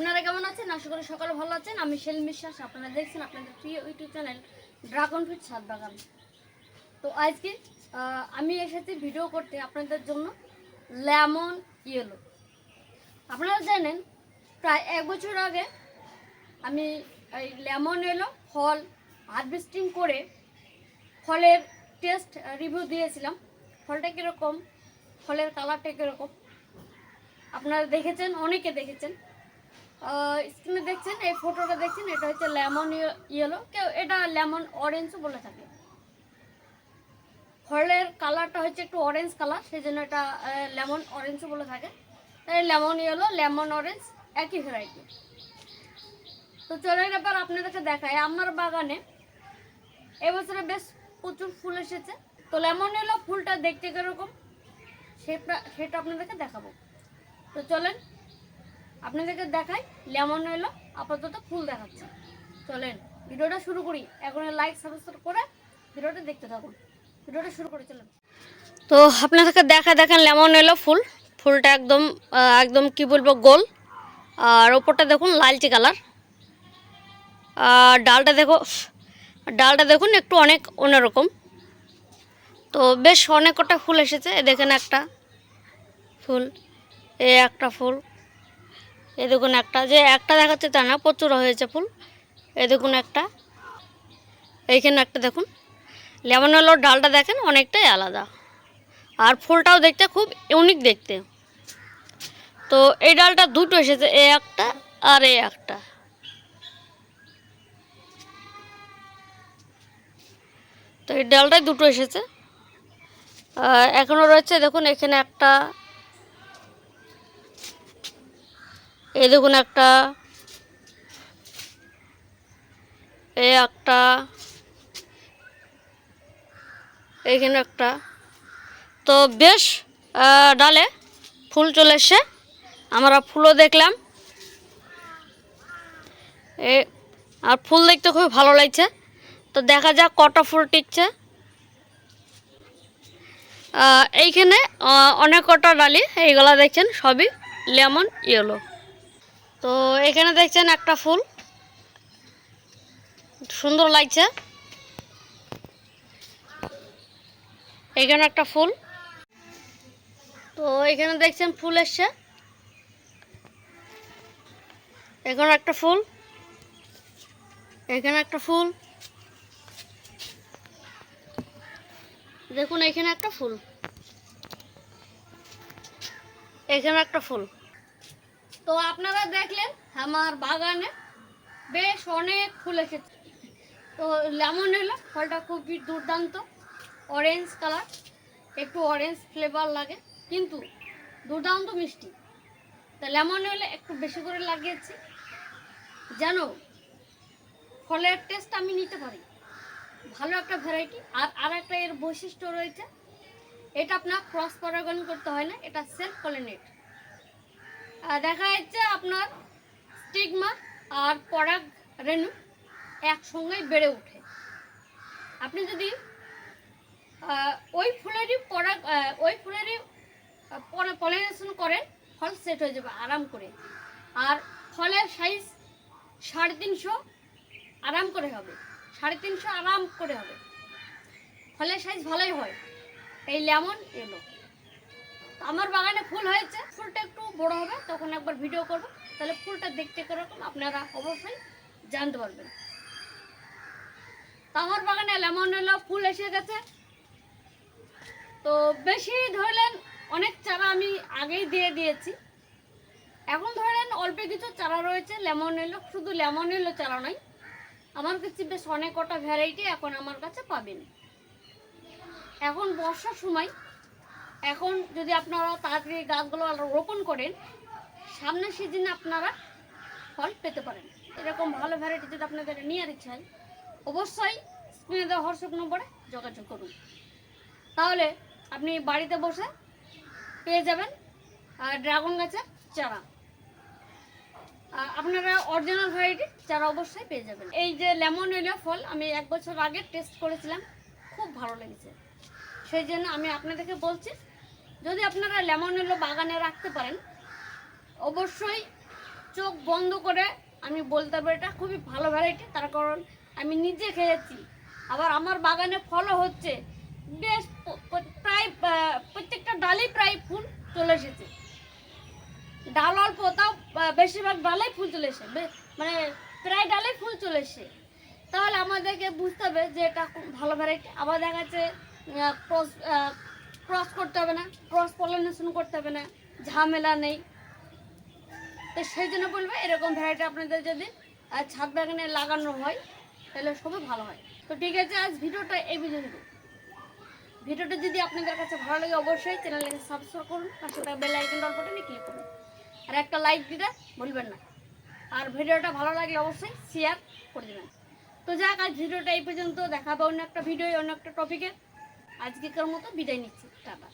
আপনারা কেমন আছেন? আশা করি সকালে ভালো আছেন। আমি সেলিম বিশ্বাস, আপনারা দেখছেন আপনাদের প্রিয় ইউটিউব চ্যানেল ড্রাগন ফ্রুট ছাদ বাগান। তো আজকে আমি এসেছি ভিডিও করতে আপনাদের জন্য লেমন ইয়েলো। আপনারা জানেন, প্রায় এক বছর আগে আমি এই লেমন এলো ফল হারভেস্টিং করে ফলের টেস্ট রিভিউ দিয়েছিলাম। ফলটা কীরকম? ফলের কালারটা কীরকম? আপনারা দেখেছেন, অনেকে দেখেছেন। স্ক্রিনে দেখছেন, এই ফটোটা দেখছেন, এটা হচ্ছে লেমন ইয়েলো কেউ, এটা লেমন অরেঞ্জও বলে থাকে। ফলের কালারটা হচ্ছে একটু অরেঞ্জ কালার সেই জন্য এটা লেমন অরেঞ্জও বলে থাকে। লেমন ইয়েলো লেমন অরেঞ্জ একই ভ্যারাইটি তো চলে এবার আপনাদেরকে দেখায় আমার বাগানে এবছরে বেশ প্রচুর ফুল এসেছে। তো লেমন ইয়েলো ফুলটা দেখতে কীরকম, সেটা সেটা আপনাদেরকে দেখাবো। তো চলেন আপনাদেরকে দেখাই। লেমন এলো আপাতত ফুল দেখাচ্ছে। চলেন, ভিডিওটা শুরু করি। এখন লাইক সাবস্ক্রাইব করে ভিডিওটা দেখতে থাকুন। ভিডিওটা শুরু করে, চলেন। তো আপনাদেরকে দেখা, দেখেন লেমন এলো ফুল। ফুলটা একদম একদম কি বলব, গোল। আর ওপরটা দেখুন লালচে কালার। আর ডালটা দেখো, ডালটা দেখুন একটু অনেক অন্যরকম। তো বেশ অনেক কটা ফুল এসেছে। দেখেন একটা ফুল, এ একটা ফুল। এ দেখুন একটা, যে একটা দেখাচ্ছে তা না, প্রচুর হয়েছে ফুল। এ দেখুন একটা, এইখানে একটা দেখুন। লেমন হলো ডালটা দেখেন, অনেকটাই আলাদা। আর ফুলটাও দেখতে খুব ইউনিক দেখতে। তো এই ডালটা দুটো এসেছে, এ একটা আর এ একটা। তো এই ডালটাই দুটো এসেছে। এখনও রয়েছে, দেখুন, এখানে একটা এই দেখুন একটা। এ একটা। এইখানে একটা। তো বেশ ডালে ফুল চলে এসছে। আমরা ফুলও দেখলাম। এ আর ফুল দেখতে খুব ভালো লাগছে। তো দেখা যাক কটা ফুল টিকছে। এইখানে অনেক কটা ডালি, এইগুলা দেখছেন, সবই লেমন, ইয়েলো। তো এখানে দেখছেন একটা ফুল। সুন্দর লাগছে। এখানে একটা ফুল। তো এখানে দেখছেন ফুল এসছে। এখানে একটা ফুল। এখানে একটা ফুল। দেখুন, এখানে একটা ফুল। এখানে একটা ফুল। তো আপনারা দেখলেন আমার বাগানে বেশ অনেক ফুল এসেছে। তো লেমন এলো, ফলটা খুবই দুর্দান্ত। অরেঞ্জ কালার একটু অরেঞ্জ ফ্লেভার লাগে, কিন্তু দুর্দান্ত মিষ্টি। তা লেমন এলে একটু বেশি করে লাগিয়েছি। যেন ফলের টেস্ট আমি নিতে পারি। ভালো একটা ভ্যারাইটি আর আর একটা এর বৈশিষ্ট্য রয়েছে, এটা আপনার ক্রস পরাগন করতে হয় না, এটা সেলফ পলিনেট দেখা যাচ্ছে আপনার স্টিগমা আর পরাগ রেণু একসঙ্গেই বেড়ে ওঠে। আপনি যদি ওই ফুলেরই পরাগ ওই ফুলেরই পলিনেশন করেন, ফল সেট হয়ে যাবে আরাম করে। আর ফলের সাইজ সাড়ে তিনশো আরাম করে হবে। সাড়ে তিনশো আরাম করে হবে। ফলের সাইজ ভালোই হয়। এই লেমন এলো আমার বাগানে ফুল হয়েছে, ফুলটা একটু বড় হবে, তখন একবার ভিডিও করব। তাহলে ফুলটা দেখতে কীরকম, আপনারা অবশ্যই জানতে পারবেন। আমার বাগানে লেমন এলো ফুল এসে গেছে। তো বেশি ধরলেন, অনেক চারা আমি আগেই দিয়ে দিয়েছি। এখন ধরেন অল্প কিছু চারা রয়েছে, লেমন এলো শুধু লেমন এলো চারা নয়। আমার কাছে বেশ অনেক কটা ভ্যারাইটি এখন আমার কাছে পাবেন। এখন বর্ষার সময় এখন যদি আপনারা তাড়াতাড়ি গাছগুলো রোপণ করেন, সামনের সিজনে আপনারা ফল পেতে পারেন। এরকম ভালো ভ্যারাইটি যদি আপনাদের নেওয়ার ইচ্ছা হয়, অবশ্যই স্ক্রিনে দেওয়া হোয়াটসঅ্যাপ নম্বরে যোগাযোগ করুন। তাহলে আপনি বাড়িতে বসে পেয়ে যাবেন ড্রাগন গাছের চারা। আপনারা অরিজিনাল ভ্যারাইটি চারা অবশ্যই পেয়ে যাবেন। এই যে লেমন এলিয়া ফল, আমি এক বছর আগে টেস্ট করেছিলাম, খুব ভালো লেগেছে। সেই জন্য আমি আপনাদেরকে বলছি যদি আপনারা লেমন এলো বাগানে রাখতে পারেন, অবশ্যই চোখ বন্ধ করে আমি বলতে পারি এটা খুবই ভালো ভ্যারাইটি তার কারণ আমি নিজে খেয়েছি। আবার আমার বাগানে ফলও হচ্ছে। বেশ প্রায় প্রত্যেকটা ডালই প্রায় ফুল চলে এসেছে। ডাল অল্প, তাও বেশিরভাগ ডালেই ফুল চলে এসে মানে প্রায় ডালেই ফুল চলে এসে তাহলে আমাদেরকে বুঝতে হবে যে এটা খুব ভালো ভ্যারাইটি আবার দেখা যাচ্ছে ক্রস করতে হবে না ক্রস পলিনেশন করতে হবে না, ঝামেলা নেই। তো সেই জন্য বলব, এরকম ভ্যারাইটি আপনাদের যদি ছাদ বাগানে লাগানো হয়, তাহলে খুবই ভালো হয়। তো ঠিক আছে, আজ ভিডিওটা এই পর্যন্ত। ভিডিওটা যদি আপনাদের কাছে ভালো লাগে, অবশ্যই চ্যানেলটাকে সাবস্ক্রাইব করুন, পাশে থাকা বেল আইকন ডল বাটনে ক্লিক করুন। আর একটা লাইক দিতে ভুলবেন না। আর ভিডিওটা ভালো লাগলে অবশ্যই শেয়ার করে দেবেন। তো যাক, আজ ভিডিওটা এই পর্যন্ত। দেখাবো অন্য একটা ভিডিও অন্য একটা টপিকে আজকেকার মতো বিদায় নিচ্ছি টাটা।